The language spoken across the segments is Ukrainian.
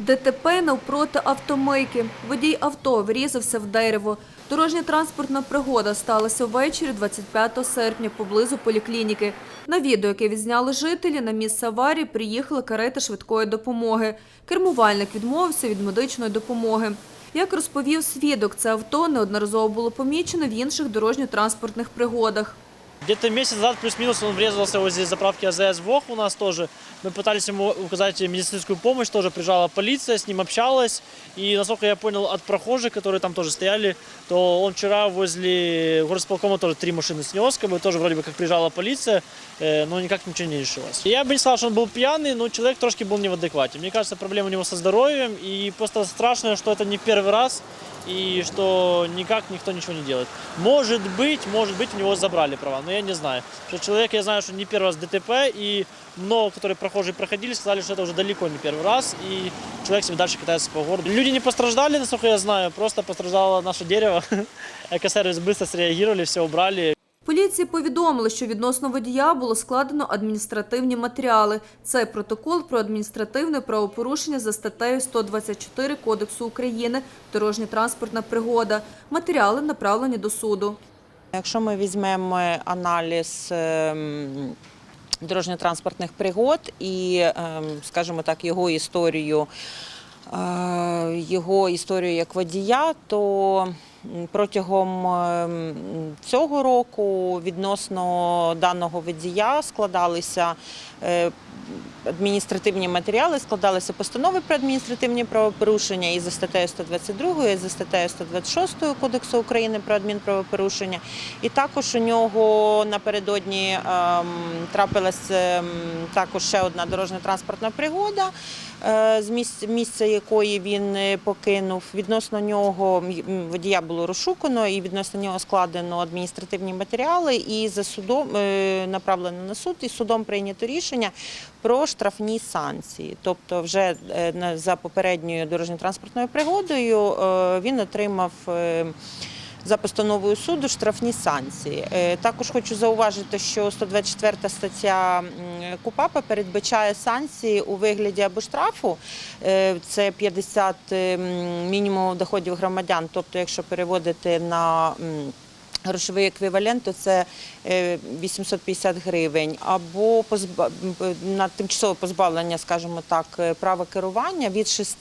ДТП навпроти автомийки. Водій авто врізався в дерево. Дорожня транспортна пригода сталася ввечері 25 серпня поблизу поліклініки. На відео, яке відзняли жителі, на місце аварії приїхала карета швидкої допомоги. Кермувальник відмовився від медичної допомоги. Як розповів свідок, це авто неодноразово було помічено в інших дорожньо-транспортних пригодах. Где-то месяц назад плюс-минус он врезался возле заправки АЗС ВОХ у нас тоже. Мы пытались ему указать медицинскую помощь, тоже приезжала полиция, с ним общалась. И насколько я понял от прохожих, которые там тоже стояли, то он вчера возле горосполкома тоже три машины снес, как бы тоже вроде бы как приезжала полиция, э, но никак ничего не решилось. Я бы не сказал, что он был пьяный, но человек трошки был не в адеквате. Мне кажется, проблема у него со здоровьем, и просто страшно, что это не в первый раз, и что никак никто ничего не делает. Может быть, может быть, у него забрали права, но я не знаю. Что человек, я знаю, что не первый раз ДТП, и много, которые прохожие проходили, сказали, что это уже далеко не первый раз, и человек себе дальше катается по городу. Люди не пострадали, насколько я знаю, просто пострадало наше дерево. Экосервис быстро среагировали, все убрали. Поліції повідомили, що відносно водія було складено адміністративні матеріали. Це протокол про адміністративне правопорушення за статтею 124 Кодексу України «Дорожня транспортна пригода». Матеріали направлені до суду. Якщо ми візьмемо аналіз ем, дорожньо-транспортних пригод і, ем, скажімо так, його історію, е, його історію як водія, то протягом ем, цього року відносно даного водія складалися е, адміністративні матеріали, складалися постанови про адміністративні правопорушення і за статтею 122, і за статтею 126 Кодексу України про адмінправопорушення. І також у нього напередодні ем, трапилась ем, також ще одна дорожньо-транспортна пригода, е, з місця, якої він е, покинув. Відносно нього водія було розшукано і відносно нього складено адміністративні матеріали і за судом е, направлено на суд, і судом прийнято рішення про штрафні санкції. Тобто, вже е, за попередньою дорожньо-транспортною пригодою е, він отримав. е, За постановою суду штрафні санкції. Також хочу зауважити, що 124 стаття КУПАПа передбачає санкції у вигляді або штрафу. Це 50 м, мінімуму доходів громадян. Тобто, якщо переводити на Грошовий еквівалент то це е, 850 гривень, або позба... на тимчасове позбавлення, скажімо так, е, права керування від 6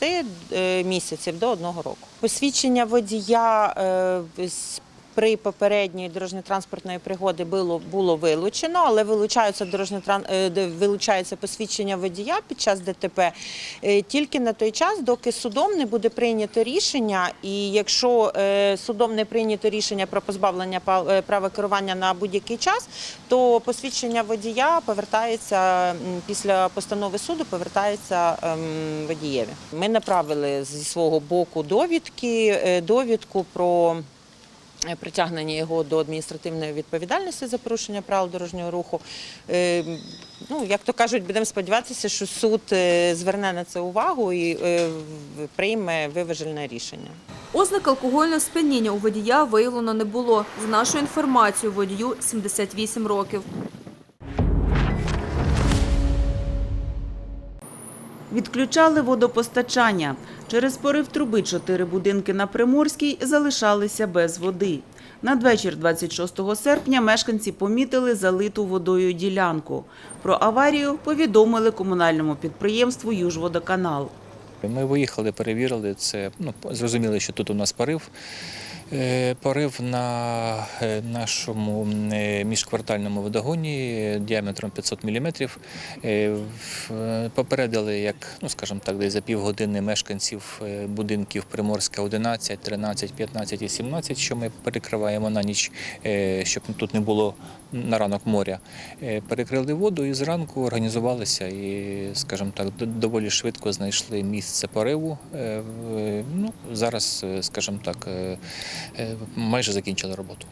е, місяців до 1 року. Посвідчення водія е, з- при попередньої дорожньо-транспортної пригоди було, було вилучено, але вилучаються дорожньо вилучається посвідчення водія під час ДТП е, тільки на той час, доки судом не буде прийнято рішення. І якщо е, судом не прийнято рішення про позбавлення е, права керування на будь-який час, то посвідчення водія повертається після постанови суду, повертається ем, водієві. Ми направили зі свого боку довідки, е, довідку про. Е, Притягнення його до адміністративної відповідальності за порушення правил дорожнього руху. Е, Ну, як то кажуть, будемо сподіватися, що суд е, зверне на це увагу і прийме виважене рішення. Ознак алкогольного сп'яніння у водія виявлено не було. За нашою інформацією, водію 78 років. Відключали водопостачання. Через порив труби чотири будинки на Приморській залишалися без води. Надвечір 26 серпня мешканці помітили залиту водою ділянку. Про аварію повідомили комунальному підприємству «Южводоканал». Ми виїхали, перевірили це. Ну, зрозуміли, що тут у нас порив. Е, Порив на е, нашому е, міжквартальному водогоні діаметром 500 мм. Попередили, як, ну скажімо так, десь за півгодини мешканців будинків Приморська 11, 13, 15 і 17, що ми перекриваємо на ніч, щоб тут не було на ранок моря. Перекрили воду і зранку організувалися і, скажімо так, доволі швидко знайшли місце пориву. Ну, зараз, скажімо так, майже закінчили роботу.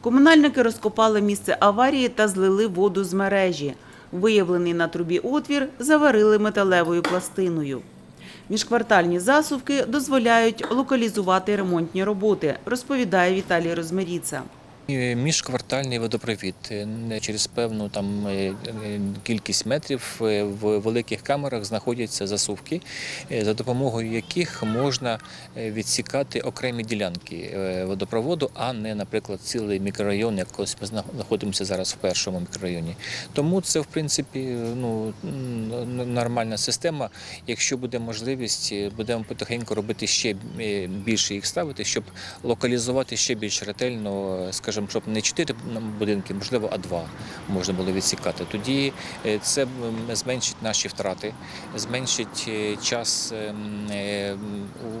Комунальники розкопали місце аварії та злили воду з мережі. Виявлений на трубі отвір заварили металевою пластиною. Міжквартальні засувки дозволяють локалізувати ремонтні роботи, розповідає Віталій Розмиріца. Міжквартальний водопровід Е, не через певну там е, е, кількість метрів в великих камерах знаходяться засувки, за допомогою яких можна відсікати окремі ділянки водопроводу, а не, наприклад, цілий мікрорайон, як ось ми знаходимося зараз в першому мікрорайоні. Тому це, в принципі, ну нормальна система. Якщо буде можливість, будемо потихеньку робити ще більше їх ставити, щоб локалізувати ще більш ретельно, е, скажімо, щоб не чотири будинки, можливо, а два можна було відсікати. Тоді е, це зменшить наші втрати, зменшить е, час ем, е,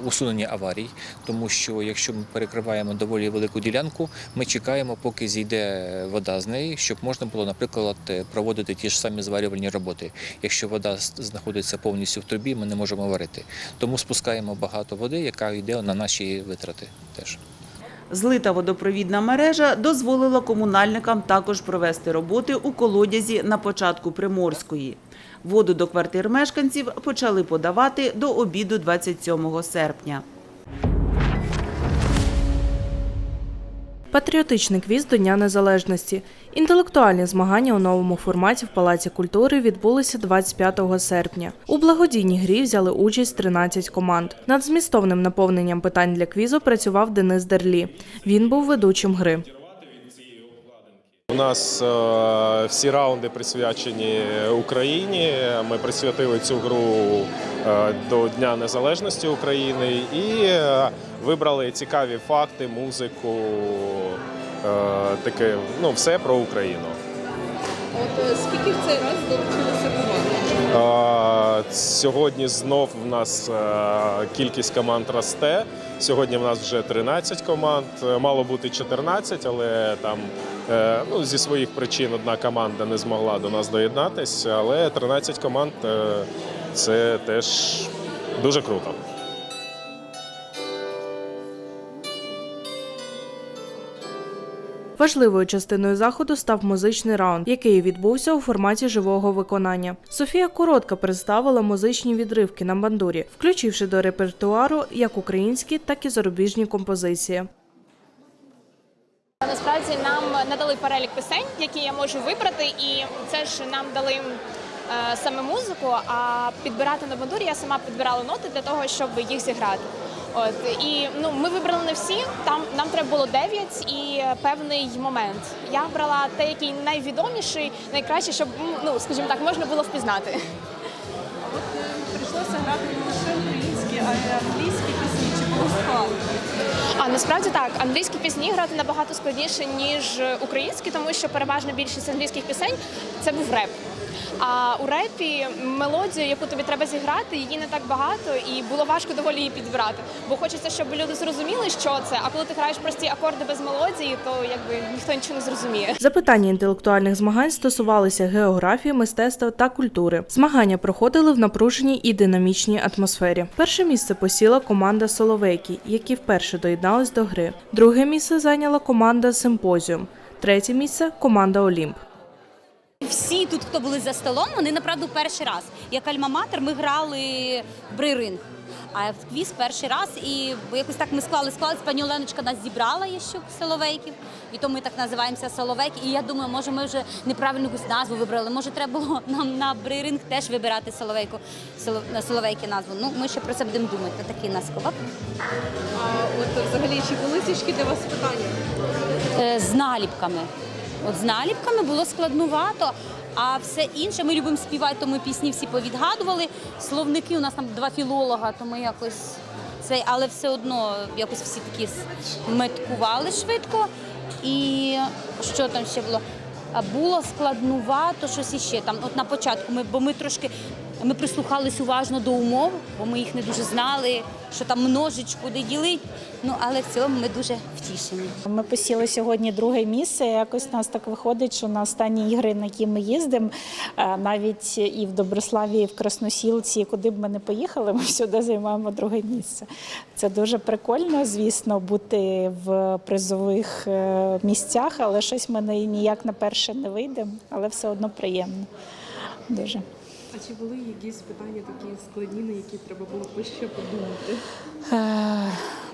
усунення аварій, тому що якщо ми перекриваємо доволі велику ділянку, ми чекаємо, поки зійде вода з неї, щоб можна було, наприклад, проводити ті ж самі зварювальні роботи. Якщо вода знаходиться повністю в трубі, ми не можемо варити. Тому спускаємо багато води, яка йде на наші витрати теж. Злита водопровідна мережа дозволила комунальникам також провести роботи у колодязі на початку Приморської. Воду до квартир мешканців почали подавати до обіду 27 серпня. Патріотичний квіз до Дня Незалежності. Інтелектуальні змагання у новому форматі в Палаці культури відбулися 25 серпня. У благодійній грі взяли участь 13 команд. Над змістовним наповненням питань для квізу працював Денис Дерлі. Він був ведучим гри. У нас е, всі раунди присвячені Україні. Ми присвятили цю гру до Дня Незалежності України і е, вибрали цікаві факти, музику, е, таке, ну, все про Україну. От е, скільки в цей раз долучилося команд? Е, Сьогодні знов в нас е, кількість команд росте. Сьогодні в нас вже 13 команд. Е, Мало бути 14, але там е, ну, зі своїх причин одна команда не змогла до нас доєднатися. Але 13 команд е, це теж дуже круто. Важливою частиною заходу став музичний раунд, який відбувся у форматі живого виконання. Софія коротко представила музичні відривки на бандурі, включивши до репертуару як українські, так і зарубіжні композиції. Насправді нам надали перелік пісень, які я можу вибрати, і це ж нам дали саме музику. А підбирати на бандурі я сама підбирала ноти для того, щоб їх зіграти. От і ну ми вибрали не всі. Там нам треба було дев'ять і певний момент. Я брала те, який найвідоміший, найкраще, щоб ну скажімо так, можна було впізнати. От е, прийшлося грати не лише українські, а й англійські пісні. Чи було складно? А насправді так, англійські пісні грати набагато складніше ніж українські, тому що переважна більшість англійських пісень це був реп. А у репі мелодію, яку тобі треба зіграти, її не так багато, і було важко доволі її підбирати. Бо хочеться, щоб люди зрозуміли, що це. А коли ти граєш прості акорди без мелодії, то якби ніхто нічого не зрозуміє. Запитання інтелектуальних змагань стосувалися географії, мистецтва та культури. Змагання проходили в напруженій і динамічній атмосфері. Перше місце посіла команда Соловейки, які вперше доєднались до гри. Друге місце зайняла команда Симпозіум. Третє місце команда Олімп. Всі тут, хто були за столом, вони направду перший раз. Як альма-матер ми грали в брейринг. А в квіз перший раз, і якось так ми склали склали. Пані Оленочка нас зібрала є щук соловейків, і то ми так називаємося соловейки. І я думаю, може, ми вже неправильну якусь назву вибрали. Може, треба було нам на брейринг теж вибирати соловейку, соло- соловейки назву. Ну, ми ще про це будемо думати. Такий у нас. А от взагалі чи були тяжкі для вас питання? Е, з наліпками. От з наліпками було складнувато. А все інше ми любимо співати, то ми пісні всі повідгадували. Словники у нас там два філолога, то ми якось цей, але все одно якось всі такі меткували швидко. І що там ще було? Було складнувато щось іще. Там, от на початку, ми, бо ми трошки ми прислухались уважно до умов, бо ми їх не дуже знали, що там множечку де ділить. Ну але в цілому ми дуже втішені. Ми посіли сьогодні друге місце. Якось у нас так виходить, що на останні ігри, на які ми їздимо, е, навіть і в Доброславі, і в Красносілці, куди б ми не поїхали, ми всюди займаємо друге місце. Це дуже прикольно, звісно, бути в призових е, місцях, але щось ми ніяк на перше не вийдемо, але все одно приємно. Дуже. А чи були якісь питання такі складні, на які треба було ще подумати?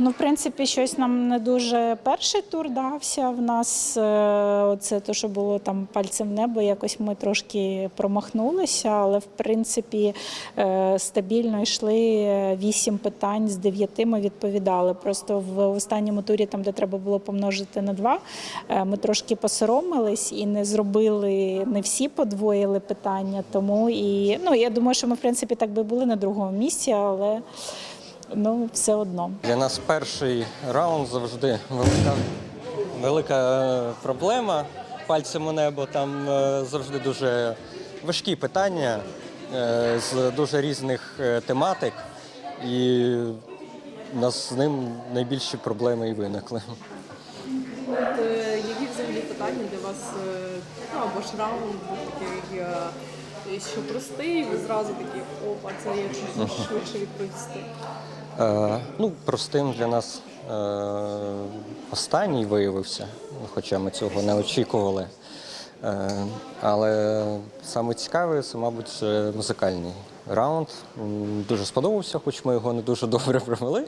Е, Ну, в принципі, щось нам не дуже перший тур дався. В нас е, це те, що було там пальцем в небо, якось ми трошки промахнулися, але в принципі е, стабільно йшли вісім питань з дев'яти. Ми відповідали. Просто в останньому турі, там де треба було помножити на два, е, ми трошки посоромились і не зробили, не всі подвоїли питання. Тому і ну я думаю, що ми в принципі так би були на другому місці, але ну все одно. Для нас перший раунд завжди велика, велика е, проблема. Пальцем у небо там е, завжди дуже важкі питання е, з дуже різних тематик, і у нас з ним найбільші проблеми і виникли. От які взагалі питання для вас, ну або ж раунд був такий, е, що простий, ви зразу такі, опа, це є швидше відповісти. Е, ну, простим для нас е, останній виявився, хоча ми цього не очікували. Е, але саме цікаве це, мабуть, це музикальний раунд. Дуже сподобався, хоч ми його не дуже добре провели,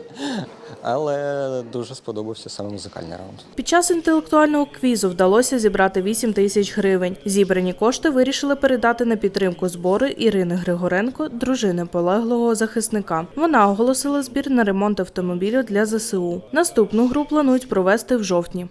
але дуже сподобався саме музикальний раунд. Під час інтелектуального квізу вдалося зібрати 8 тисяч гривень. Зібрані кошти вирішили передати на підтримку збори Ірини Григоренко, дружини полеглого захисника. Вона оголосила збір на ремонт автомобілю для ЗСУ. Наступну гру планують провести в жовтні.